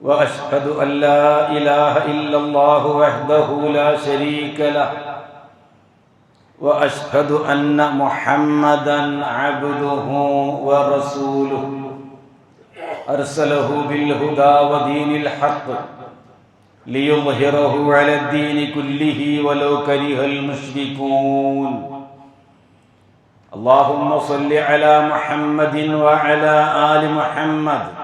واشهد ان لا اله الا الله وحده لا شريك له واشهد ان محمدا عبده ورسوله ارسله بالهدى ودين الحق ليظهره على الدين كله ولو كره المشركون اللهم صل على محمد وعلى ال محمد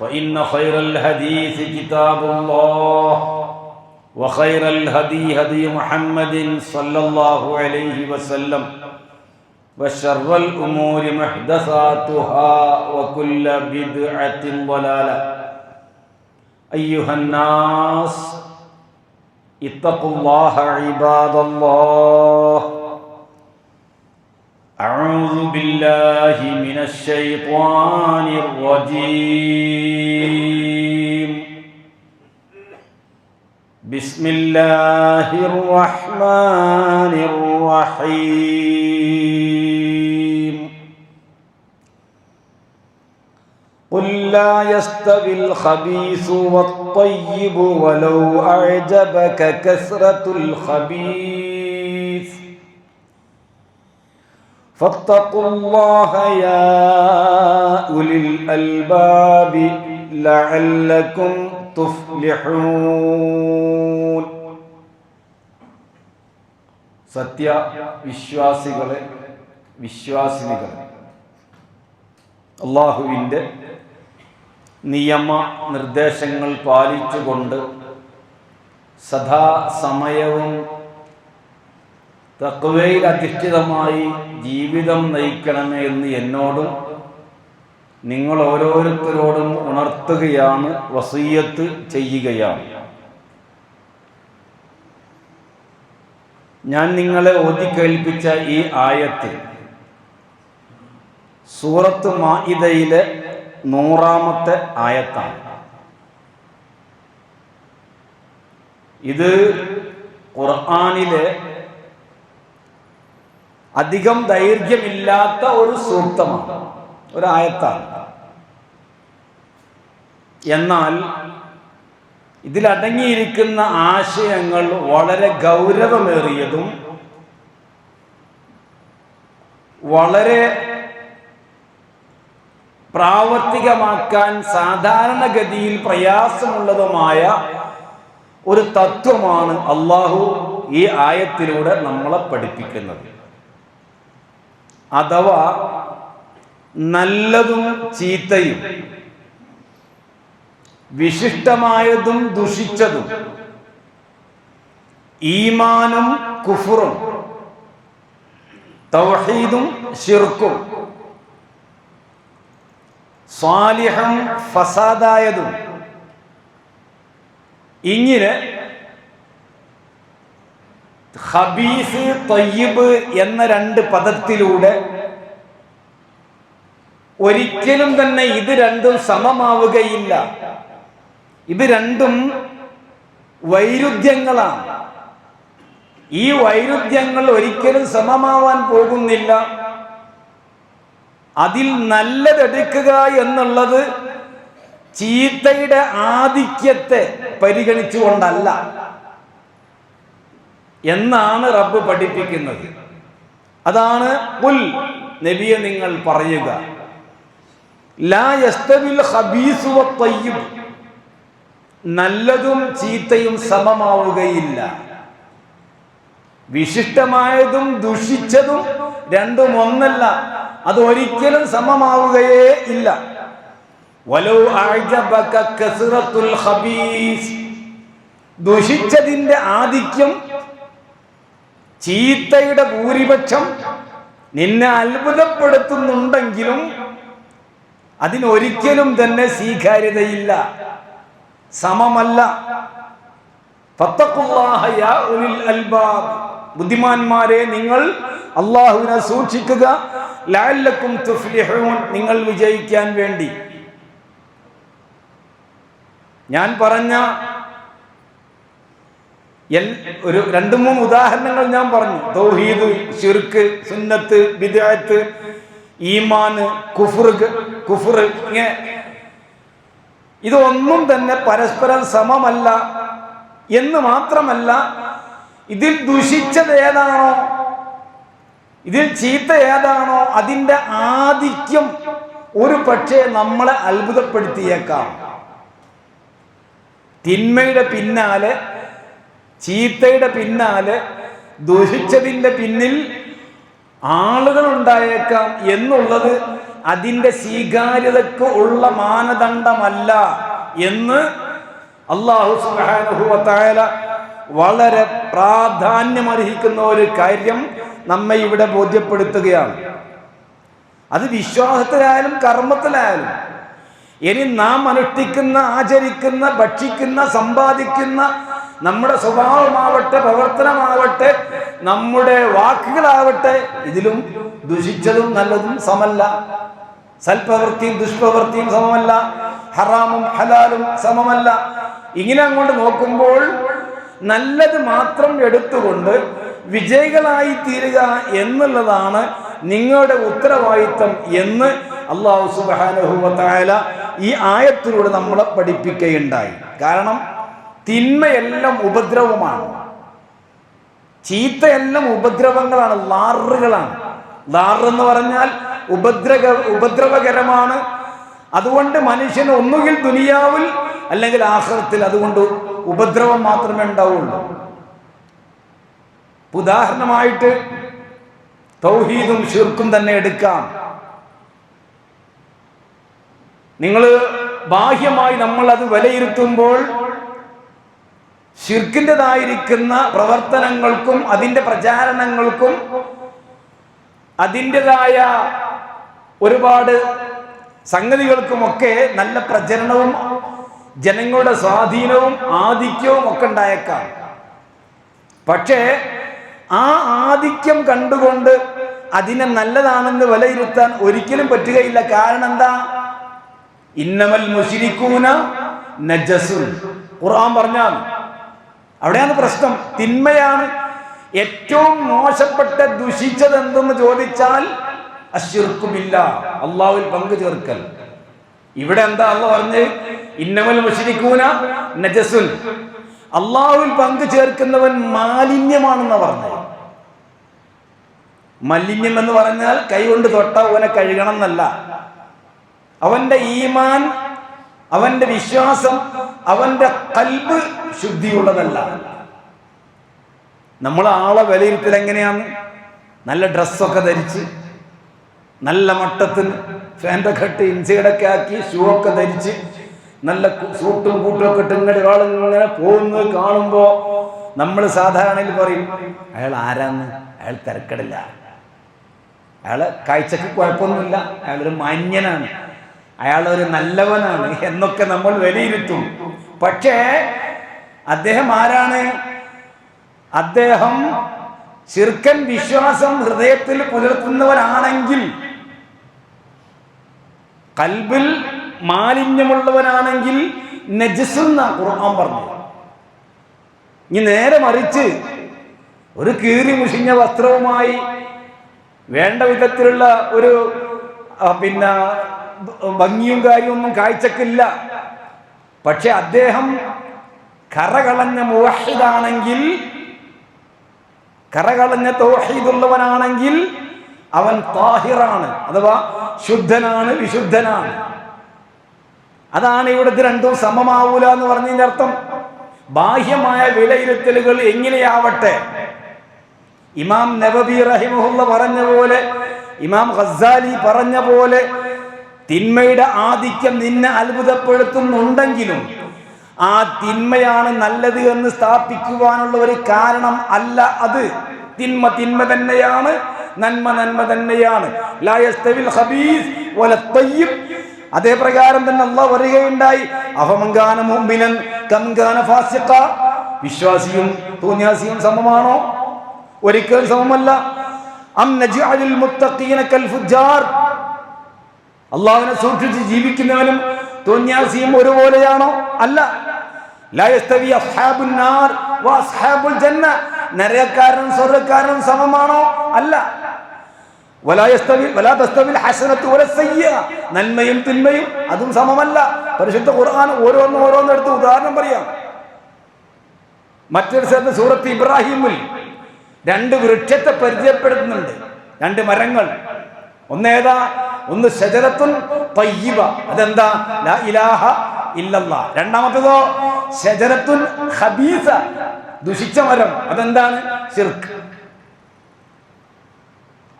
فإن خير الحديث كتاب الله وخير الهدي هدي محمد صلى الله عليه وسلم وشر الأمور محدثاتها وكل بدعة ضلالة. أيها الناس اتقوا الله عباد الله. أعوذ بالله من الشيطان الرجيم. بسم الله الرحمن الرحيم. قل لا يستوي الخبيث والطيب ولو أعجبك كثرة الخبيث. فاتقوا الله يا أولي الألباب لعلكم تفلحون സത്യ വിശ്വാസികളെ വിശ്വാസിനികളെ അള്ളാഹുവിൻ്റെ നിയമ നിർദ്ദേശങ്ങൾ പാലിച്ചുകൊണ്ട് സദാസമയവും തക്വയിൽ അധിഷ്ഠിതമായി ജീവിതം നയിക്കണമേ എന്ന് എന്നോടും നിങ്ങൾ ഓരോരുത്തരോടും ഉണർത്തുകയാണ് വസീയത്ത് ചെയ്യുകയാണ്. ഞാൻ നിങ്ങളെ ഓതിക്കേൽപ്പിച്ച ഈ ആയത്തിൽ സൂറത്ത് മായിദയിലെ നൂറാമത്തെ ആയത്താണ്. ഇത് ഖുർആാനിലെ അധികം ദൈർഘ്യമില്ലാത്ത ഒരു സൂക്തമാണ് ഒരു ആയത്താണ്. എന്നാൽ ഇതിലടങ്ങിയിരിക്കുന്ന ആശയങ്ങൾ വളരെ ഗൗരവമേറിയതും വളരെ പ്രാവർത്തികമാക്കാൻ സാധാരണഗതിയിൽ പ്രയാസമുള്ളതുമായ ഒരു തത്വമാണ് അള്ളാഹു ഈ ആയത്തിലൂടെ നമ്മളെ പഠിപ്പിക്കുന്നത്. അഥവാ നല്ലതും ചീത്തയും വിശിഷ്ടമായതും ദുഷിച്ചതും ഈമാനും കുഫുറും തൗഹീദും ശിർക്കും സ്വാലിഹം ഫസാദായതും ഇങ്ങനെ ഹബീസ് തയ്യബ് എന്ന രണ്ട് പദത്തിലൂടെ ഒരിക്കലും തന്നെ ഇത് രണ്ടും സമമാവുകയില്ല. ഇത് രണ്ടും വൈരുദ്ധ്യങ്ങളാണ്. ഈ വൈരുദ്ധ്യങ്ങൾ ഒരിക്കലും സമമാവാൻ പോകുന്നില്ല. അതിൽ നല്ലതെടുക്കുക എന്നുള്ളത് ചീത്തയുടെ ആധിക്യത്തെ പരിഗണിച്ചുകൊണ്ടല്ല. എന്നാണ് റബ്ബ് പഠിപ്പിക്കുന്നത്. അതാണ് ഉൽ നബിയെ നിങ്ങൾ പറയുക. നല്ലതും ചീത്തയും സമമാവുകയില്ല. വിശിഷ്ടമായതും ദുഷിച്ചതും രണ്ടും ഒന്നല്ല. അത് ഒരിക്കലും സമമാവുകയേ ഇല്ല. ദുഷിച്ചതിന്റെ ആധിക്യം ചീത്തയുടെ ഭൂരിപക്ഷം നിന്നെ അത്ഭുതപ്പെടുത്തുന്നുണ്ടെങ്കിലും അതിനൊരിക്കലും തന്നെ സ്വീകാര്യതയില്ല. സമമല്ല. ബുദ്ധിമാന്മാരെ നിങ്ങൾ അള്ളാഹുവിനെ സൂക്ഷിക്കുക. ലാലക്കും നിങ്ങൾ വിജയിക്കാൻ വേണ്ടി. ഞാൻ പറഞ്ഞ എൽ- ഒരു രണ്ട് മൂന്ന് ഉദാഹരണങ്ങൾ ഞാൻ പറഞ്ഞു. തൗഹീദ് ഷിർക്ക് സുന്നത്ത് ബിദഅത്ത് ഈമാൻ കുഫർ കുഫർ ഇങ്ങനെ. ഇതൊന്നും തന്നെ പരസ്പരം സമമല്ല എന്ന് മാത്രമല്ല ഇതിൽ ദുഷിച്ചത് ഏതാണോ ഇതിൽ ചീത്ത ഏതാണോ അതിന്റെ ആധിക്യം ഒരു പക്ഷേ നമ്മളെ അത്ഭുതപ്പെടുത്തിയേക്കാം. തിന്മയുടെ പിന്നാലെ ചീത്തയുടെ പിന്നാലെ ദുഷിച്ചതിന്റെ പിന്നിൽ ആളുകൾ ഉണ്ടായേക്കാം എന്നുള്ളത് അതിന്റെ സ്വീകാര്യതക്ക് ഉള്ള മാനദണ്ഡമല്ല എന്ന് അള്ളാഹു സുബാനുഭവത്തായ വളരെ പ്രാധാന്യമർഹിക്കുന്ന ഒരു കാര്യം നമ്മെ ഇവിടെ ബോധ്യപ്പെടുത്തുകയാണ്. അത് വിശ്വാസത്തിലായാലും കർമ്മത്തിലായാലും ഇനി നാം അനുഷ്ഠിക്കുന്ന ആചരിക്കുന്ന ഭക്ഷിക്കുന്ന സമ്പാദിക്കുന്ന നമ്മുടെ സ്വഭാവമാവട്ടെ പ്രവർത്തനമാവട്ടെ നമ്മുടെ വാക്കുകളാവട്ടെ ഇതിലും ദുഷിച്ചതും നല്ലതും സമല്ല. സൽപ്രവൃത്തിയും ദുഷ്പ്രവൃത്തിയും സമമല്ല. ഹറാമും ഹലാലും സമമല്ല. ഇങ്ങനെ അങ്ങോട്ട് നോക്കുമ്പോൾ നല്ലത് മാത്രം എടുത്തുകൊണ്ട് വിജയികളായി തീരുക എന്നുള്ളതാണ് നിങ്ങളുടെ ഉത്തരവാദിത്തം എന്ന് അള്ളാഹു സുബാനുഭവത്തായ ഈ ആയത്തിലൂടെ നമ്മളെ പഠിപ്പിക്കുകയുണ്ടായി. കാരണം തിന്മയെല്ലാം ഉപദ്രവമാണ്. ചീത്തയെല്ലാം ഉപദ്രവങ്ങളാണ് ലാറുകളാണ് ലാറെന്ന് പറഞ്ഞാൽ ഉപദ്രവ ഉപദ്രവകരമാണ്. അതുകൊണ്ട് മനുഷ്യന് ഒന്നുകിൽ ദുനിയാവിൽ അല്ലെങ്കിൽ ആഹ്റത്തിൽ അതുകൊണ്ട് ഉപദ്രവം മാത്രമേ ഉണ്ടാവുള്ളൂ. ഉദാഹരണമായിട്ട് തൗഹീദും ഷിർക്കും തന്നെ എടുക്കാം. നിങ്ങൾ ബാഹ്യമായി നമ്മൾ അത് വിലയിരുത്തുമ്പോൾ ഷിർക്കിന്റെതായിരിക്കുന്ന പ്രവർത്തനങ്ങൾക്കും അതിന്റെ പ്രചാരണങ്ങൾക്കും അതിന്റെതായ ഒരുപാട് സംഗതികൾക്കുമൊക്കെ നല്ല പ്രചരണവും ജനങ്ങളുടെ സ്വാധീനവും ആധിക്യവും ഒക്കെ ഉണ്ടായേക്കാം. പക്ഷേ ആ ആധിക്യം കണ്ടുകൊണ്ട് അതിനെ നല്ലതാണെന്ന് വിലയിരുത്താൻ ഒരിക്കലും പറ്റുകയില്ല. കാരണം എന്താ? ഇന്നമൽ മുഷിരിക്കൂന നജസുൻ. ഖുർആൻ പറഞ്ഞാൽ അവിടെയാണ് പ്രശ്നം. തിന്മയാണ് ഏറ്റവും മോശപ്പെട്ട ദുഷിച്ചത് എന്തെന്ന് ചോദിച്ചാൽ അശിർക്കുമില്ല അള്ളാഹുവിൽ പങ്കു ചേർക്കൽ. ഇവിടെ എന്താ അള്ള പറഞ്ഞ്? ഇന്നമൽ മുഷിരിക്കൂന നജസുൻ. അള്ളാഹുവിൽ പങ്കു ചേർക്കുന്നവൻ മാലിന്യമാണെന്ന് പറഞ്ഞത്. മലിന്യം എന്ന് പറഞ്ഞാൽ കൈകൊണ്ട് തൊട്ട ഓനെ കഴുകണം എന്നല്ല. അവന്റെ ഈമാൻ അവന്റെ വിശ്വാസം അവന്റെ കൽബ് ശുദ്ധിയുള്ളതല്ല. നമ്മൾ ആളെ വിലയിരുത്തൽ എങ്ങനെയാണ്? നല്ല ഡ്രസ്സൊക്കെ ധരിച്ച് നല്ല മട്ടത്തിന് ഫാന്റെ ഇട്ട് ഇൻസൈഡൊക്കെ ആക്കി ഷൂ ഒക്കെ ധരിച്ച് നല്ല സൂട്ടും കൂട്ടും ഒക്കെ ഇട്ട് ഒരാളിങ്ങനെ പോകുന്നത് കാണുമ്പോൾ നമ്മൾ സാധാരണയിൽ പറയും അയാൾ ആരാന്ന്? അയാൾ തിരക്കടില്ല. അയാൾ കാഴ്ചക്ക് കുഴപ്പമൊന്നുമില്ല. അയാളൊരു മാന്യനാണ്. അയാളൊരു നല്ലവനാണ് എന്നൊക്കെ നമ്മൾ വിലയിരുത്തും. പക്ഷേ അദ്ദേഹം ആരാണ്? അദ്ദേഹം ശിർക്കൻ വിശ്വാസം ഹൃദയത്തിൽ പുലർത്തുന്നവനാണെങ്കിൽ കൽബിൽ മാലിന്യമുള്ളവനാണെങ്കിൽ നജസ്സെന്ന ഖുർആൻ പറഞ്ഞു ഇനി നേരെ മറിച്ച് ഒരു കീറി മുഷിഞ്ഞ വസ്ത്രവുമായി വേണ്ട വിധത്തിലുള്ള ഒരു പിന്നെ ഭംഗിയും കാര്യമൊന്നും കാഴ്ചക്കില്ല. പക്ഷെ അദ്ദേഹം കറകളഞ്ഞ മുവഹിദാണെങ്കിൽ കറകളഞ്ഞ തോഹീദുള്ളവനാണെങ്കിൽ അവൻ താഹിറാണ് അഥവാ ശുദ്ധനാണ് വിശുദ്ധനാണ്. അതാണ് ഇവിടുത്തെ രണ്ടും സമമാവൂല എന്ന് പറഞ്ഞതിന്റെ അർത്ഥം. ബാഹ്യമായ വിലയിരുത്തലുകൾ എങ്ങനെയാവട്ടെ? ഇമാം നബബി റഹിമുഹുള്ള പറഞ്ഞ പോലെ ഇമാം ഖസാലി പറഞ്ഞ പോലെ തിന്മയുടെ ആധിക്യം നിന്നെ അത്ഭുതപ്പെടുത്തുന്നുണ്ടെങ്കിലും ആ തിന്മയാണ് നല്ലത് എന്ന് സ്ഥാപിക്കുവാനുള്ള ഒരു കാരണം അല്ല അത്. തിന്മ തിന്മ തന്നെയാണ് നന്മ നന്മ തന്നെയാണ്. അതേ പ്രകാരം തന്നെ അള്ളാഹ് വരികയുണ്ടായി അഹമങ്കാന വിശ്വാസിയും തോന്നിയാസിയും സമമാണോ? ഒരിക്കൽ സമമല്ല. അം നജ്അലുൽ മുത്തഖീന കൽ അള്ളാഹുവിനെ സൂക്ഷിച്ച് ജീവിക്കുന്നവനും തോന്നിയാസിയും ഒരുപോലെയാണോ? അല്ല. നരകക്കാരനും സ്വർഗക്കാരനും സമമാണോ? അല്ല. നന്മയും തിന്മയും അതും സമമല്ല. പരിശുദ്ധ ഖുർആൻ ഓരോന്ന് ഓരോന്ന് എടുത്ത് ഉദാഹരണം പറയാം. മറ്റൊരു സ്ഥലത്ത് സൂറത്ത് ഇബ്രാഹിമിൽ രണ്ട് വൃക്ഷത്തെ പരിചയപ്പെടുത്തുന്നുണ്ട്. രണ്ട് മരങ്ങൾ. ഒന്നേതാ ഒന്ന് ഷജറത്തുൻ തയ്യിബ. അതെന്താ? ലാ ഇലാഹ ഇല്ലല്ലാ. രണ്ടാമത്തേതോ ഷജറത്തുൻ ഖബീസ. ദുഷിച്ച മരം. അതെന്താണ്? ശിർക്ക്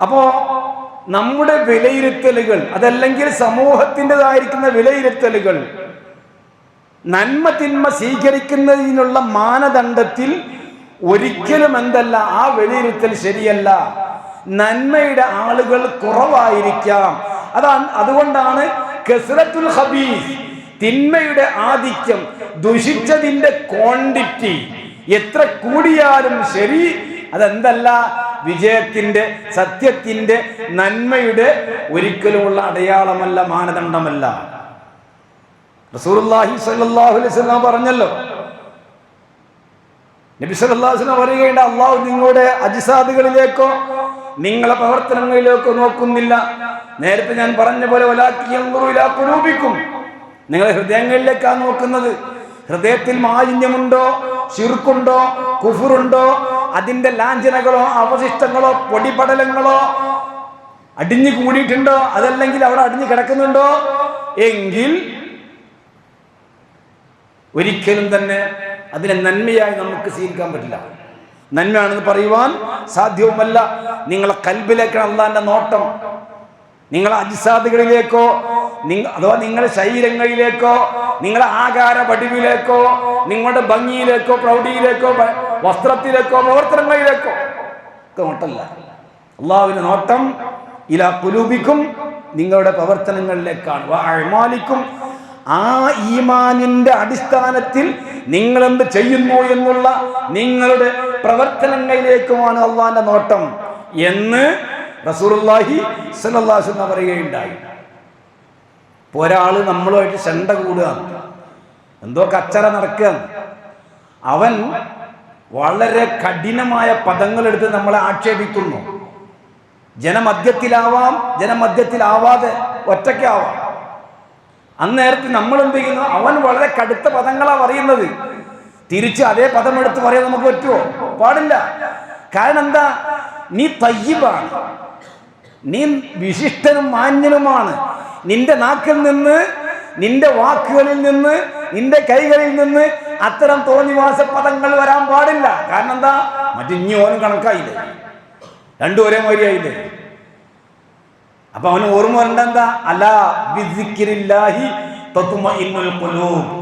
അപ്പോ നമ്മുടെ വിലയിരുത്തലുകൾ അതല്ലെങ്കിൽ സമൂഹത്തിന്റെതായിരിക്കുന്ന വിലയിരുത്തലുകൾ നന്മ തിന്മ സ്വീകരിക്കുന്നതിനുള്ള മാനദണ്ഡത്തിൽ ഒരിക്കലും എന്തല്ല ആ വിലയിരുത്തൽ ശരിയല്ല. നന്മയുടെ ആളുകൾ കുറവായിരിക്കാം. അതാണ് അതുകൊണ്ടാണ് കസറത്തുൽ ഹബീസ് തിന്മയുടെ ആധിക്യം ദുഷിച്ചതിന്റെ ക്വാണ്ടിറ്റി. എത്ര കൂടിയാലും ശരി അതെന്തല്ല വിജയത്തിന്റെ സത്യത്തിന്റെ നന്മയുടെ ഒരിക്കലുമുള്ള അടയാളമല്ല മാനദണ്ഡമല്ല. പറഞ്ഞല്ലോ. നബി വസല്ലം പറയുകയുണ്ട് അള്ളാഹു നിങ്ങളുടെ അജിസാദുകളിലേക്കോ നിങ്ങളെ പ്രവർത്തനങ്ങളിലേക്ക് നോക്കുന്നില്ല. നേരത്തെ ഞാൻ പറഞ്ഞ പോലെ കുലൂപിക്കും നിങ്ങളെ ഹൃദയങ്ങളിലേക്കാണ് നോക്കുന്നത്. ഹൃദയത്തിൽ മാലിന്യമുണ്ടോ? ശിർക്കുണ്ടോ? കുഫുറുണ്ടോ? അതിന്റെ ലാഞ്ചനകളോ അവശിഷ്ടങ്ങളോ പൊടിപടലങ്ങളോ അടിഞ്ഞു കൂടിയിട്ടുണ്ടോ? അതല്ലെങ്കിൽ അവിടെ അടിഞ്ഞു കിടക്കുന്നുണ്ടോ? എങ്കിൽ ഒരിക്കലും തന്നെ അതിനെ നന്മയായി നമുക്ക് സ്വീകരിക്കാൻ പറ്റില്ല. നന്മയാണെന്ന് പറയുവാൻ സാധ്യവുമല്ല. നിങ്ങളെ കൽബിലേക്കാണ് അള്ളാന്റെ നോട്ടം. നിങ്ങളെ അജിസാദുകളിലേക്കോ അഥവാ നിങ്ങളുടെ ശരീരങ്ങളിലേക്കോ നിങ്ങളുടെ ആകാര വടിവിലേക്കോ നിങ്ങളുടെ ഭംഗിയിലേക്കോ പ്രൗഢിയിലേക്കോ വസ്ത്രത്തിലേക്കോ പ്രവർത്തനങ്ങളിലേക്കോ ഒക്കെ നോട്ടല്ല. അള്ളാഹുവിന്റെ നോട്ടം ഇല കുലൂപിക്കും നിങ്ങളുടെ പ്രവർത്തനങ്ങളിലേക്കാണ്. അഴിമാലിക്കും ആ ഈമാനിന്റെ അടിസ്ഥാനത്തിൽ നിങ്ങൾ എന്ത് ചെയ്യുന്നു എന്നുള്ള നിങ്ങളുടെ പ്രവർത്തനങ്ങളിലേക്കുമാണ് അള്ളാന്റെ നോട്ടം എന്ന് അലൈഹി വസല്ലം പറയുകയുണ്ടായി. ഒരാൾ നമ്മളുമായിട്ട് ചെണ്ട കൂടുകയാണ് എന്തോ കച്ചറ നടക്കുകയാണ് അവൻ വളരെ കഠിനമായ പദങ്ങളെടുത്ത് നമ്മളെ ആക്ഷേപിക്കുന്നു. ജനമധ്യത്തിലാവാം ജനമധ്യത്തിലാവാതെ ഒറ്റയ്ക്കാവാം. അന്നേരത്ത് നമ്മൾ എന്ത് ചെയ്യുന്നു അവൻ വളരെ കടുത്ത പദങ്ങളാണ് പറയുന്നത്. തിരിച്ച് അതേ പദം എടുത്ത് പറയാൻ നമുക്ക് പറ്റുമോ പാടില്ല. കാരണം എന്താ നീ തയ്യബാണ്. നീ വിശിഷ്ടനും മാന്യനുമാണ്. നിന്റെ നാക്കിൽ നിന്ന് നിന്റെ വാക്കുകളിൽ നിന്ന് നിന്റെ കൈകളിൽ നിന്ന് അത്തരം തോന്നിവാസ പദങ്ങൾ വരാൻ പാടില്ല. കാരണം എന്താ മറ്റിഞ്ഞോനും കണക്കായില്ലേ? രണ്ടു ഒരേ മാതിരിയായില്ലേ അപ്പൊ അവന് ഓർമ്മ വരണ്ട എന്താ? അല്ല ബിസിക്കിരില്ലാഹി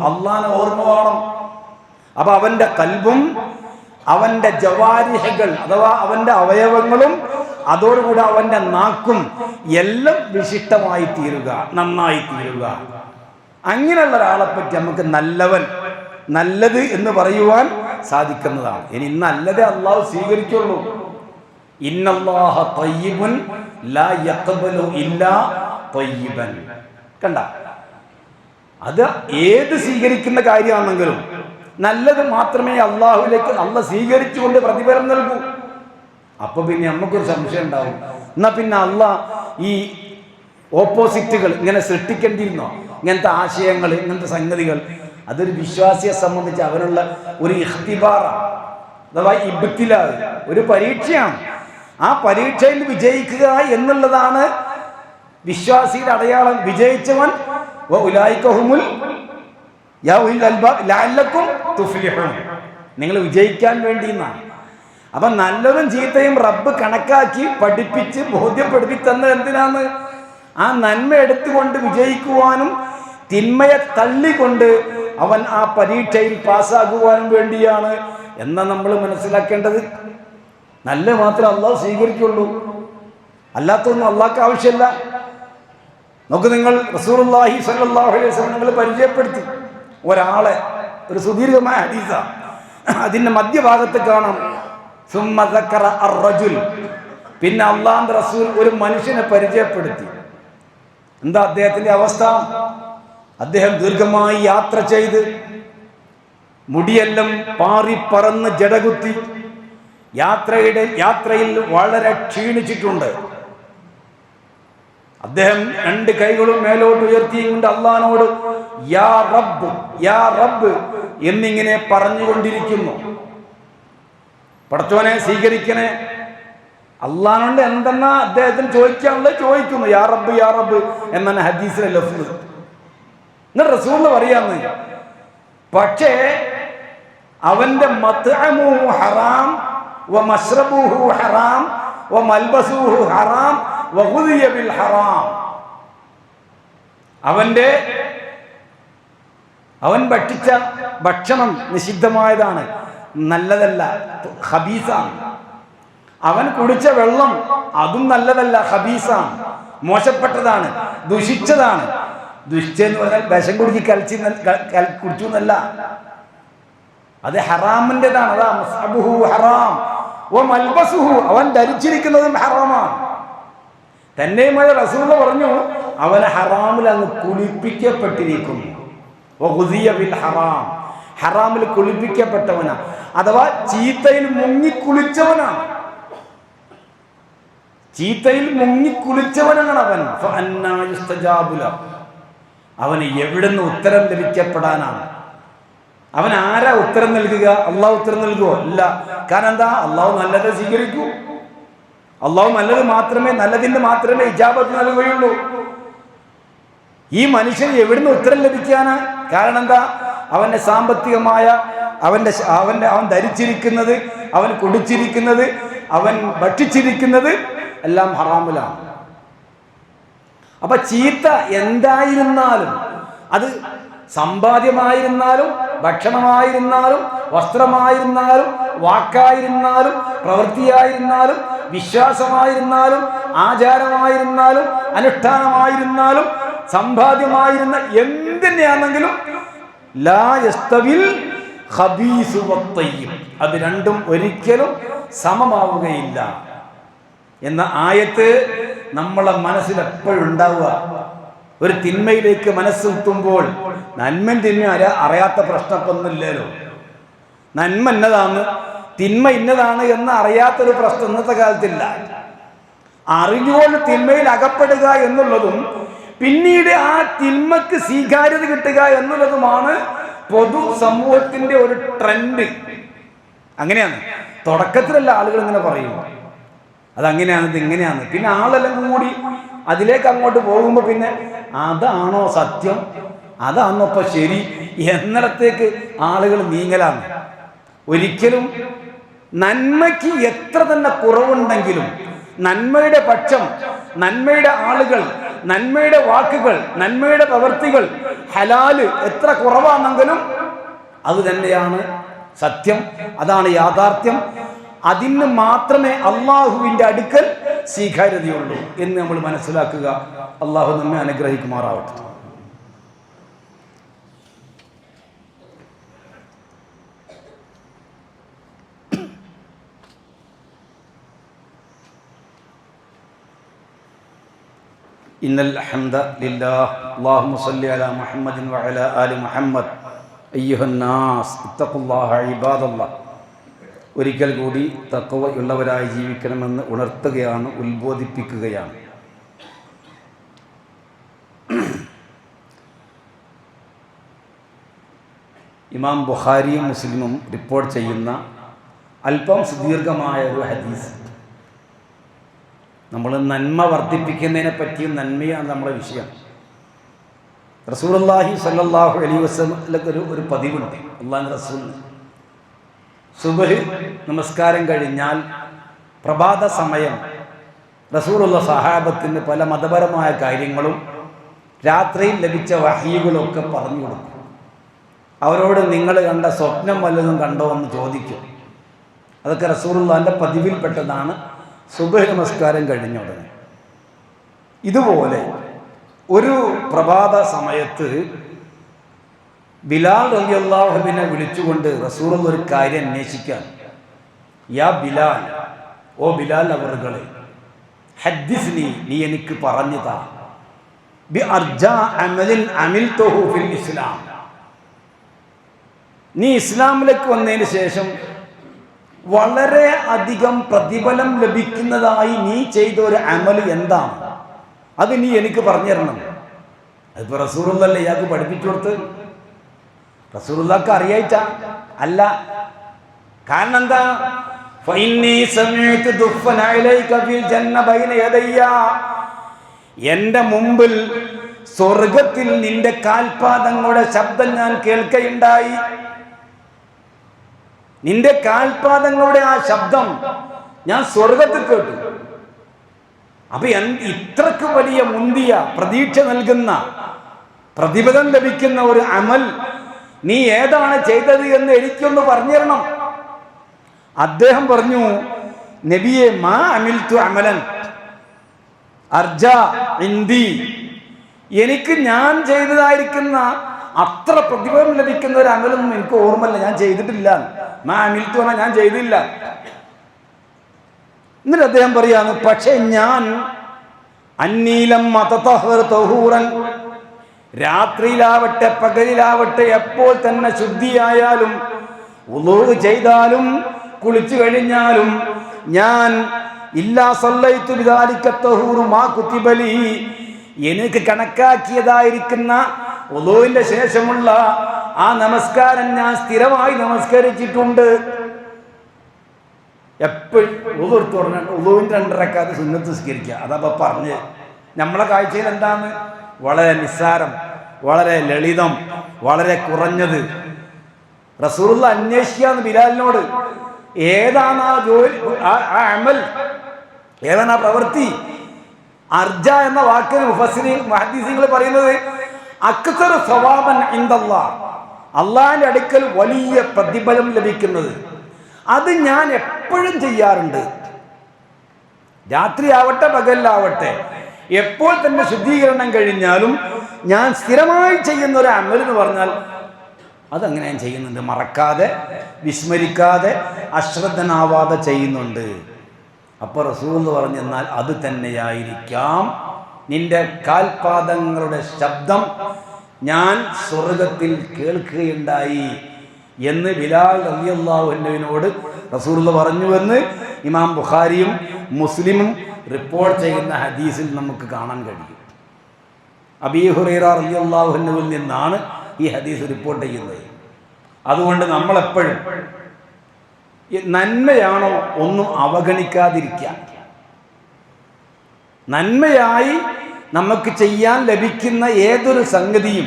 അള്ളാനെ ഓർമ്മ വേണം. അപ്പൊ അവന്റെ കൽബും അവന്റെ ജവാരിഹകൾ അഥവാ അവന്റെ അവയവങ്ങളും അതോടുകൂടെ അവന്റെ നാക്കും എല്ലാം വിശിഷ്ടമായി തീരുക നന്നായി തീരുക. അങ്ങനെയുള്ള ഒരാളെ പറ്റി നമുക്ക് നല്ലവൻ നല്ലത് എന്ന് പറയുവാൻ സാധിക്കുന്നതാണ്. ഇനി നല്ലതേ അള്ളാഹു സ്വീകരിക്കുള്ളൂ. ഇന്നല്ലാഹ തയ്യിബുൻ കണ്ട? അത് ഏത് സ്വീകരിക്കുന്ന കാര്യമാണെങ്കിലും നല്ലത് മാത്രമേ അള്ളാഹുലേക്ക് അള്ള സ്വീകരിച്ചുകൊണ്ട് പ്രതിഫലം നൽകൂ. അപ്പൊ പിന്നെ നമുക്കൊരു സംശയം ഉണ്ടാവും. എന്നാ പിന്നെ അള്ള ഈ ഓപ്പോസിറ്റുകൾ ഇങ്ങനെ സൃഷ്ടിക്കേണ്ടിയിരുന്നോ? ഇങ്ങനത്തെ ആശയങ്ങൾ ഇങ്ങനത്തെ സംഗതികൾ. അതൊരു വിശ്വാസിയെ സംബന്ധിച്ച് അവനുള്ള ഒരു ഇഖ്തിബാറാണ്. അഥവാ ഇബത്തില ഒരു പരീക്ഷയാണ്. ആ പരീക്ഷയിൽ വിജയിക്കുക എന്നുള്ളതാണ് വിശ്വാസിയുടെ അടയാളം. വിജയിച്ചവൻ ഉലായിക്കഹുമുൽ നിങ്ങൾ വിജയിക്കാൻ വേണ്ടി എന്നാണ് അപ്പൊ നല്ലതും ചീത്തയും റബ്ബ് കണക്കാക്കി പഠിപ്പിച്ച് ബോധ്യപ്പെടുത്തി തന്നത് എന്തിനാന്ന് ആ നന്മ എടുത്തുകൊണ്ട് വിജയിക്കുവാനും തിന്മയെ തള്ളിക്കൊണ്ട് അവൻ ആ പരീക്ഷയിൽ പാസ്സാകുവാനും വേണ്ടിയാണ്. എന്ന നമ്മൾ മനസ്സിലാക്കേണ്ടത്? നല്ല മാത്രം അള്ളാഹ് സ്വീകരിക്കുള്ളൂ. അല്ലാത്തൊന്നും അള്ളാഹ്ക്ക് ആവശ്യമില്ല. നമുക്ക് നിങ്ങൾ റസൂലുള്ളാഹി സ്വല്ലല്ലാഹു അലൈഹി വസല്ലം നിങ്ങൾ പരിചയപ്പെടുത്തി. ഒരാളെ ഒരു സുദീർഘമായ ഹദീസ. അതിന്റെ മധ്യഭാഗത്ത് കാണാം. സുമ്മ ദക്കറ അർ-റജുൽ. പിന്നെ അള്ളാഹ് റസൂൽ ഒരു മനുഷ്യനെ പരിചയപ്പെടുത്തി. എന്താ അദ്ദേഹത്തിന്റെ അവസ്ഥ? അദ്ദേഹം ദീർഘമായി യാത്ര ചെയ്ത് മുടിയെല്ലാം പാറി പറന്ന് ജടകുത്തി. യാത്രയുടെ യാത്രയിൽ വളരെ ക്ഷീണിച്ചിട്ടുണ്ട്. അദ്ദേഹം രണ്ട് കൈകളും മേലോട്ട് ഉയർത്തിയുകൊണ്ട് അള്ളഹാനോട് യാ റബ്ബ് യാ റബ്ബ് എന്നിങ്ങനെ പറഞ്ഞുകൊണ്ടിരിക്കുന്നു. പടച്ചോനെ സ്വീകരിക്കണേ. അള്ളഹാനോണ്ട് എന്തെന്നാ അദ്ദേഹത്തിന് ചോദിക്കാനുള്ളത് ചോദിക്കുന്നു. യാ റബ്ബ് യാ റബ്ബ് എന്നാണ് ഹദീസിലെ ലഫ്സ്. എന്നിട്ട് റസൂൽ പറയാന്ന് പക്ഷേ അവന്റെ മത്അമുഹു ഹറാം അവന്റെ അവൻ ഭക്ഷിച്ച ഭക്ഷണം നിഷിദ്ധമായതാണ് നല്ലതല്ല ഹബീസാണ്. അവൻ കുടിച്ച വെള്ളം അതും നല്ലതല്ല ഹബീസാണ്. മോശപ്പെട്ടതാണ് ദുഷിച്ചതാണ്. ദുഷിച്ചെന്ന് പറഞ്ഞാൽ വിഷം കുടിച്ച് കലച്ചി കുടിച്ചു എന്നല്ല. അത് ഹറാമിന്റെതാണ് അതാ ഹറാം. അവൻ ധരിച്ചിരിക്കുന്നതും ഹറാമാണ്. തന്നെയുമായ റസൂൽ പറഞ്ഞു അവനെ ഹറാമിൽ അങ്ങ് കുളിപ്പിക്കപ്പെട്ടിരിക്കുന്നു. ഹറാം. ഹറാമിൽ കുളിപ്പിക്കപ്പെട്ടവനാ. അഥവാ ചീത്തയിൽ മുങ്ങി കുളിച്ചവനാണ്. ചീത്തയിൽ മുങ്ങി കുളിച്ചവനാണ് അവൻ. അവന് എവിടുന്ന് ഉത്തരം ലഭിക്കപ്പെടാനാണ്? അവൻ ആരാ ഉത്തരം നൽകുക? അള്ളാഹു ഉത്തരം നൽകുമോ അല്ല കാരണം എന്താ? അള്ളാഹു നല്ലത് സ്വീകരിക്കൂ. അള്ളാഹു നല്ലത് മാത്രമേ നല്ലതിന് മാത്രമേ ഇജാബത്ത് നൽകുകയുള്ളൂ. ഈ മനുഷ്യൻ എവിടുന്ന് ഉത്തരം ലഭിക്കാനാ? കാരണം എന്താ? അവന്റെ സാമ്പത്തികമായ അവന്റെ അവന്റെ അവൻ ധരിച്ചിരിക്കുന്നത് അവൻ കുടിച്ചിരിക്കുന്നത് അവൻ ഭക്ഷിച്ചിരിക്കുന്നത് എല്ലാം ഹറാമിലാണ്. അപ്പൊ ചീത്ത എന്തായിരുന്നാലും അത് സമ്പാദ്യമായിരുന്നാലും ഭക്ഷണമായിരുന്നാലും വസ്ത്രമായിരുന്നാലും വാക്കായിരുന്നാലും പ്രവൃത്തിയായിരുന്നാലും വിശ്വാസമായിരുന്നാലും ആചാരമായിരുന്നാലും അനുഷ്ഠാനമായിരുന്നാലും സമ്പാദ്യമായിരുന്ന എന്തിനാണെങ്കിലും ലായസ്തവിൽ ഖബീസു വത്തയ്യിബ്. അത് രണ്ടും ഒരിക്കലും സമമാവുകയില്ല എന്ന ആയത്ത് നമ്മളെ മനസ്സിൽ എപ്പോഴും ഉണ്ടാവുക ഒരു തിന്മയിലേക്ക് മനസ്സ് എത്തുമ്പോൾ നന്മൻ തിന്മ അറിയാ അറിയാത്ത പ്രശ്നപ്പൊന്നുമില്ലല്ലോ നന്മ ഇന്നതാണ് തിന്മ ഇന്നതാണ് എന്ന് അറിയാത്തൊരു പ്രശ്നം ഇന്നത്തെ കാലത്തില്ല. അറിഞ്ഞുകൊണ്ട് തിന്മയിൽ അകപ്പെടുക എന്നുള്ളതും പിന്നീട് ആ തിന്മക്ക് സ്വീകാര്യത കിട്ടുക എന്നുള്ളതുമാണ് പൊതു സമൂഹത്തിന്റെ ഒരു ട്രെൻഡ്. അങ്ങനെയാണ്. തുടക്കത്തിലല്ല ആളുകൾ ഇങ്ങനെ പറയും. അതങ്ങനെയാണ് ഇത് ഇങ്ങനെയാണ് പിന്നെ ആളെല്ലാം കൂടി അതിലേക്ക് അങ്ങോട്ട് പോകുമ്പോൾ പിന്നെ അതാണോ സത്യം? അതാണോ ശരി? എന്നിടത്തേക്ക് ആളുകൾ നീങ്ങലാണ്. ഒരിക്കലും നന്മയ്ക്ക് എത്ര തന്നെ കുറവുണ്ടെങ്കിലും നന്മയുടെ പക്ഷം നന്മയുടെ ആളുകൾ നന്മയുടെ വാക്കുകൾ നന്മയുടെ പ്രവൃത്തികൾ ഹലാൽ എത്ര കുറവാണെങ്കിലും അത് തന്നെയാണ് സത്യം. അതാണ് യാഥാർത്ഥ്യം. അതിന് മാത്രമേ അള്ളാഹുവിൻ്റെ അടുക്കൽ സ്വീകാര്യതയുള്ളൂ എന്ന് നമ്മൾ മനസ്സിലാക്കുക അള്ളാഹു നമ്മെ അനുഗ്രഹിക്കുമാറാവട്ടെ إن الحمد لله اللهم صل على محمد وعلى آل محمد أيها الناس اتقوا الله عباد الله ഒരിക്കൽ കൂടി തക്കവയുള്ളവരായി ജീവിക്കണമെന്ന് ഉണർത്തുകയാണ് ഉത്ബോധിപ്പിക്കുകയാണ്. ഇമാം ബുഖാരിയും മുസ്ലിമും റിപ്പോർട്ട് ചെയ്യുന്ന അല്പം സുദീർഘമായ ഒരു ഹദീസ്. നമ്മൾ നന്മ വർദ്ധിപ്പിക്കുന്നതിനെ പറ്റിയും നന്മയാണ് നമ്മുടെ വിഷയം. റസൂലുള്ളാഹി സ്വല്ലല്ലാഹു അലൈഹി വസ്ലൊക്കെ ഒരു ഒരു പതിവുണ്ട്. അള്ളാഹ് റസൂൽ സുബഹ് നമസ്കാരം കഴിഞ്ഞാൽ പ്രഭാത സമയം. റസൂലുള്ള സഹാബത്തിന് പല മതപരമായ കാര്യങ്ങളും രാത്രിയിൽ ലഭിച്ച വഹീകളൊക്കെ പറഞ്ഞു കൊടുക്കും. അവരോട് നിങ്ങൾ കണ്ട സ്വപ്നം വല്ലതും കണ്ടോ എന്ന് ചോദിക്കും. അതൊക്കെ റസൂറുള്ളാന്റെ പതിവിൽപ്പെട്ടതാണ്. സുബഹി നമസ്കാരം കഴിഞ്ഞ ഉടനെ. ഇതുപോലെ ഒരു പ്രഭാത സമയത്ത് ബിലാൽ റളിയല്ലാഹുവിനെ വിളിച്ചുകൊണ്ട് റസൂറുള്ള ഒരു കാര്യം അന്വേഷിക്കാൻ യാ ബിലാൽ ഓ ബിലാൽ അവറുകളെ ഹദ്ദിസ്നി നീ എനിക്ക് പറഞ്ഞു താ ബി അമലിൻ അമിൽ ഫിൽ ഇസ്ലാം. നീ ഇസ്ലാമിലേക്ക് വന്നതിന് ശേഷം വളരെ അധികം പ്രതിഫലം ലഭിക്കുന്നതായി നീ ചെയ്ത ഒരു അമൽ എന്താണ്? അത് നീ എനിക്ക് പറഞ്ഞു തരണം അതിപ്പോ റസൂറുള്ളല്ലേ ഇയാൾക്ക് പഠിപ്പിച്ചു കൊടുത്ത് റസൂറുള്ളക്ക് അറിയായിട്ട. അല്ല. കാരണം എന്താ എന്റെ മുമ്പിൽ സ്വർഗത്തിൽ നിന്റെ കാൽപാദങ്ങളുടെ ശബ്ദം ഞാൻ കേൾക്കുകയുണ്ടായി നിന്റെ കാൽപാദങ്ങളുടെ ആ ശബ്ദം ഞാൻ സ്വർഗത്തിൽ കേട്ടു. അപ്പൊ ഇത്രക്ക് വലിയ മുന്തിയ പ്രതീക്ഷ നൽകുന്ന പ്രതിഫലം ലഭിക്കുന്ന ഒരു അമൽ നീ ഏതാണ് ചെയ്തത് എന്ന് എനിക്കൊന്ന് പറഞ്ഞിരണം. അദ്ദേഹം പറഞ്ഞു നബിയെ മാ അമിൽത്തു അമലൻ. അർജ ഇന്ദി. എനിക്ക് ഞാൻ ചെയ്തതായിരിക്കുന്ന അത്ര പ്രതിഫലം ലഭിക്കുന്ന ഒരു അമലൊന്നും എനിക്ക് ഓർമ്മയില്ല. ഞാൻ ചെയ്തിട്ടില്ല. മാ അമിൽത്തു പറഞ്ഞാൽ ഞാൻ ചെയ്തില്ല. എന്നിട്ട് അദ്ദേഹം പറയാണ് പക്ഷെ ഞാൻ അന്നീലം മതതഹർ തഹൂറൻ രാത്രിയിലാവട്ടെ പകലിലാവട്ടെ എപ്പോൾ തന്നെ ശുദ്ധിയായാലും ഉളവ് ചെയ്താലും കുളിച്ചു കഴിഞ്ഞാലും ഞാൻ ഇല്ലാ സല്ലൈത്തു വിദാലിക്കത്തഹൂറു മാ കുത്തിബലി. എനിക്ക് കണക്കാക്കിയതായിരിക്കുന്ന ഉളവിന്റെ ശേഷമുള്ള ആ നമസ്കാരം ഞാൻ സ്ഥിരമായി നമസ്കരിച്ചിട്ടുണ്ട്. എപ്പോഴും ഉളവ് തുറന്നു ഉളവിന്റെ രണ്ടരക്കാതെ സുന്നത്ത് സ്കരിക്കുക അതപ്പോൾ പറഞ്ഞ്. നമ്മളെ കാഴ്ചയിൽ എന്താണ് വളരെ നിസ്സാരം വളരെ ലളിതം വളരെ കുറഞ്ഞത്. റസൂറുള്ള അന്വേഷിക്കാന്ന് ബിലാലിനോട്. ഏതാണ് ആ ജോലി ആ- അമൽ? ഏതാണ് ആ പ്രവൃത്തി? അർജ എന്ന വാക്കിന് മഹദീസിങ്ങൾ പറയുന്നത് അക്സർ സ്വഭാവൻ ഇന്ദല്ലാ അള്ളാഹിന്റെ അടുക്കൽ വലിയ പ്രതിഫലം ലഭിക്കുന്നത്. അത് ഞാൻ എപ്പോഴും ചെയ്യാറുണ്ട്. രാത്രിയാവട്ടെ പകലിലാവട്ടെ എപ്പോൾ തന്നെ ശുദ്ധീകരണം കഴിഞ്ഞാലും ഞാൻ സ്ഥിരമായി ചെയ്യുന്ന ഒരു അമൽ എന്ന് പറഞ്ഞാൽ അതങ്ങനെ ഞാൻ ചെയ്യുന്നുണ്ട്. മറക്കാതെ വിസ്മരിക്കാതെ അശ്രദ്ധനാവാതെ ചെയ്യുന്നുണ്ട്. അപ്പോൾ റസൂൽ എന്ന് പറഞ്ഞെന്നാൽ അത് തന്നെയായിരിക്കാം. നിന്റെ കാൽപാദങ്ങളുടെ ശബ്ദം ഞാൻ സ്വർഗത്തിൽ കേൾക്കുകയുണ്ടായി എന്ന് ബിലാൽ റളിയല്ലാഹുവിനോട് റസൂൽ പറഞ്ഞുവെന്ന് ഇമാം ബുഖാരിയും മുസ്ലിമും റിപ്പോർട്ട് ചെയ്യുന്ന ഹദീസിൽ നമുക്ക് കാണാൻ കഴിയും. അബീ ഹുറൈറ റളിയല്ലാഹുവിൽ നിന്നാണ് ഈ ഹദീസ് റിപ്പോർട്ട് ചെയ്യുന്നത്. അതുകൊണ്ട് നമ്മളെപ്പോഴും നന്മയാണോ ഒന്നും അവഗണിക്കാതിരിക്കുക. നന്മയായി നമുക്ക് ചെയ്യാൻ ലഭിക്കുന്ന ഏതൊരു സംഗതിയും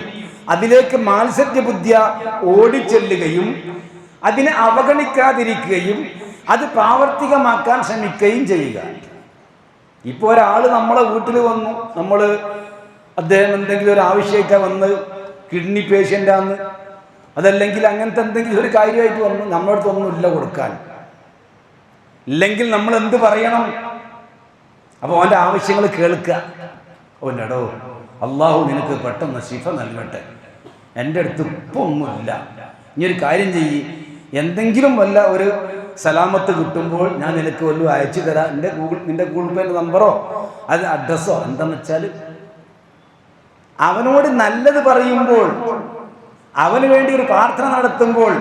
അതിലേക്ക് മാത്സര്യ ബുദ്ധിയ ഓടിച്ചെല്ലുകയും അതിനെ അവഗണിക്കാതിരിക്കുകയും അത് പ്രാവർത്തികമാക്കാൻ ശ്രമിക്കുകയും ചെയ്യുക. ഇപ്പോൾ ഒരാൾ നമ്മളെ വീട്ടിൽ വന്നു നമ്മൾ അദ്ദേഹം എന്തെങ്കിലും ഒരു ആവശ്യമൊക്കെ വന്ന് കിഡ്നി പേഷ്യന്റാന്ന് അതല്ലെങ്കിൽ അങ്ങനത്തെ എന്തെങ്കിലും ഒരു കാര്യമായിട്ട് വന്നു നമ്മുടെ ഒന്നുമില്ല കൊടുക്കാൻ. ഇല്ലെങ്കിൽ നമ്മൾ എന്ത് പറയണം? അപ്പോൾ അവന്റെ ആവശ്യങ്ങൾ കേൾക്കുക. ഓന്റെടോ അള്ളാഹു നിനക്ക് പെട്ടെന്ന് ശിഫ നൽകട്ടെ. എന്റെ അടുത്ത് ഇപ്പം ഒന്നുമില്ല. ഇനി ഒരു കാര്യം ചെയ്യ്. എന്തെങ്കിലും വല്ല ഒരു സലാമത്ത് കിട്ടുമ്പോൾ ഞാൻ നിനക്ക് വല്ലതും അയച്ചു തരാം. എന്റെ ഗൂഗിൾ നിന്റെ ഗൂഗിൾ പേന്റെ നമ്പറോ അത് അഡ്രസ്സോ എന്താണെന്ന് വെച്ചാൽ അവനോട് നല്ലത് പറയുമ്പോൾ അവന് വേണ്ടി ഒരു പ്രാർത്ഥന നടത്തുമ്പോൾ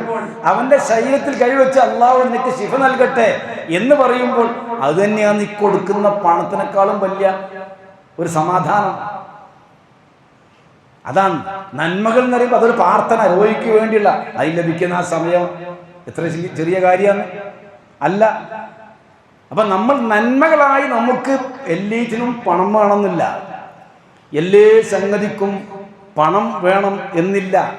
അവന്റെ ശരീരത്തിൽ കൈവച്ച് അള്ളാഹു നിനക്ക് ശിഫ നൽകട്ടെ എന്ന് പറയുമ്പോൾ അത് തന്നെയാണ് നീ കൊടുക്കുന്ന പണത്തിനേക്കാളും വലിയ ഒരു സമാധാനം. അതാണ് നന്മകൾ എന്ന് പറയുമ്പോൾ അതൊരു പ്രാർത്ഥന രോഗിക്ക് വേണ്ടിയുള്ള അതിൽ ലഭിക്കുന്ന ആ സമയം. എത്ര ചെറിയ- കാര്യമാണ്. അല്ല. അപ്പൊ നമ്മൾ നന്മകളായി നമുക്ക് എല്ലാറ്റിനും പണം വേണമെന്നില്ല. എല്ലേ സംഗതിക്കും പണം വേണം എന്നില്ല.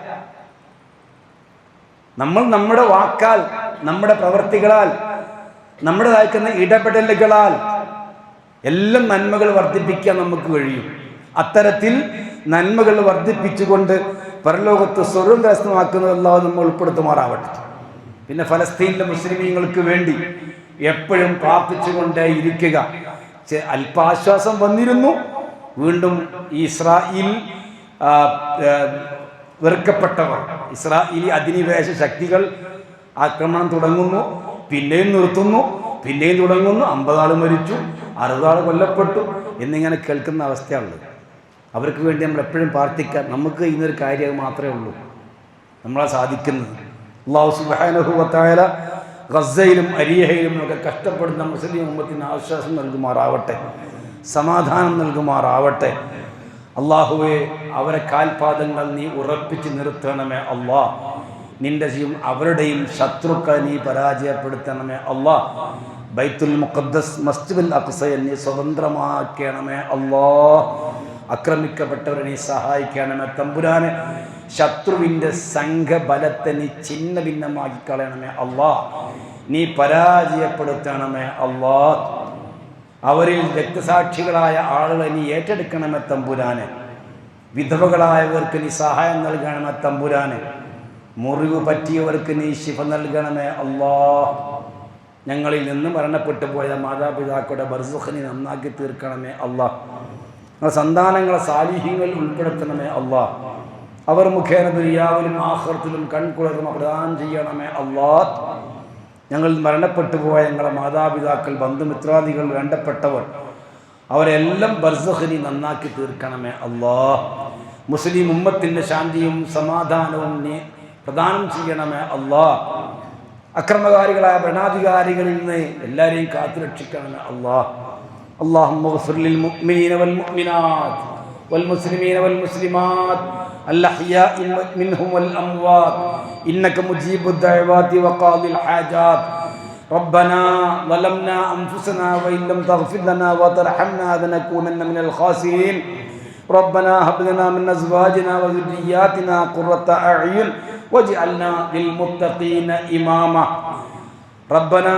നമ്മൾ നമ്മുടെ വാക്കാൽ നമ്മുടെ പ്രവൃത്തികളാൽ നമ്മുടെ നയിക്കുന്ന ഇടപെടലുകളാൽ എല്ലാം നന്മകൾ വർദ്ധിപ്പിക്കാൻ നമുക്ക് കഴിയും. അത്തരത്തിൽ നന്മകൾ വർദ്ധിപ്പിച്ചുകൊണ്ട് പരലോകത്ത് സ്വർഗം കരസ്ഥമാക്കുന്നതെല്ലാം നമ്മൾ ഉൾപ്പെടുത്തുമാറാവട്ടെ. പിന്നെ ഫലസ്തീനിലെ മുസ്ലിമീങ്ങൾക്ക് വേണ്ടി എപ്പോഴും പ്രാർത്ഥിച്ചുകൊണ്ടേ ഇരിക്കുക. അല്പാശ്വാസം വന്നിരുന്നു. വീണ്ടും ഇസ്രായേൽ വെറുക്കപ്പെട്ടവർ ഇസ്രായേലി അധിനിവേശ ശക്തികൾ ആക്രമണം തുടങ്ങുന്നു പിന്നെയും നിർത്തുന്നു പിന്നെയും തുടങ്ങുന്നു. അമ്പതാൾ മരിച്ചു അറുപതാൾ കൊല്ലപ്പെട്ടു എന്നിങ്ങനെ കേൾക്കുന്ന അവസ്ഥയാണുള്ളത്. അവർക്ക് വേണ്ടി നമ്മൾ എപ്പോഴും പ്രാർത്ഥിക്കാം നമുക്ക് ഇന്നൊരു കാര്യം മാത്രമേ ഉള്ളൂ. നമ്മളാ സാധിക്കുന്നത്. അള്ളാഹു സുബാനുഭവത്തായ ഗസയിലും അരിയഹയിലും ഒക്കെ കഷ്ടപ്പെടുന്ന മുസ്ലിം ഉമ്മത്തിന് ആശ്വാസം നൽകുമാറാവട്ടെ സമാധാനം നൽകുമാറാവട്ടെ. അള്ളാഹുവെ അവരെ കാൽപാദങ്ങൾ നീ ഉറപ്പിച്ച് നിർത്തണമേ അള്ളാ ജീവൻ അവരുടെയും ശത്രുക്കളെ നീ പരാജയപ്പെടുത്തണമേ അള്ളാ ബൈത്തുൽ മുഖദ്ദസ് മസ്ജിദുൽ അക്സയെ നീ സ്വതന്ത്രമാക്കണമേ അള്ളാ ആക്രമിക്കപ്പെട്ടവരെ നീ സഹായിക്കണമേ. തമ്പുരാനെ ശത്രുവിന്റെ സംഘബലത്തെ നീ ചിന്ന ഭിന്നമാക്കി കളയണമേ അള്ളാ നീ പരാജയപ്പെടുത്തണമേ. അള്ളാ അവരിൽ രക്തസാക്ഷികളായ ആളുകളെ നീ ഏറ്റെടുക്കണമേ തമ്പുരാനെ. വിധവകളായവർക്ക് നീ സഹായം നൽകണമേ തമ്പുരാനെ. മുറിവ് പറ്റിയവർക്ക് നീ ശിഫ നൽകണമേ. അള്ളാ ഞങ്ങളിൽ നിന്ന് മരണപ്പെട്ടു പോയ മാതാപിതാക്കളുടെ ബർസുഖിനെ നന്നാക്കി തീർക്കണമേ. അള്ളാ ഞങ്ങളുടെ സന്താനങ്ങളെ സാലിഹ്യങ്ങളിൽ ഉൾപ്പെടുത്തണമേ അള്ളാ. അവർ മുഖേന ദുര്യാവിലും ആഹ്റത്തിലും കൺകുളർമ പ്രദാനം ചെയ്യണമേ അള്ളാ. ഞങ്ങൾ മരണപ്പെട്ടു പോയ ഞങ്ങളുടെ മാതാപിതാക്കൾ ബന്ധുമിത്രാദികൾ വേണ്ടപ്പെട്ടവർ അവരെല്ലാം ബർസഖിനി നന്നാക്കി തീർക്കണമേ അള്ളാ. മുസ്ലിം ഉമ്മത്തിന്റെ ശാന്തിയും സമാധാനവും നീ പ്രദാനം ചെയ്യണമേ അള്ളാ. അക്രമകാരികളായ ഭരണാധികാരികളിൽ നിന്ന് എല്ലാവരെയും കാത്തുരക്ഷിക്കണമേ അള്ളാ. اللهم اغفر للمؤمنين والمؤمنات والمسلمين والمسلمات الأحياء منهم والأموات إنك مجيب الدعوات وقاضي الحاجات ربنا ظلمنا أنفسنا وإن لم تغفر لنا وترحمنا لنكونن من الخاسرين ربنا هب لنا من أزواجنا وذرياتنا قرة أعين واجعلنا للمتقين إماما ربنا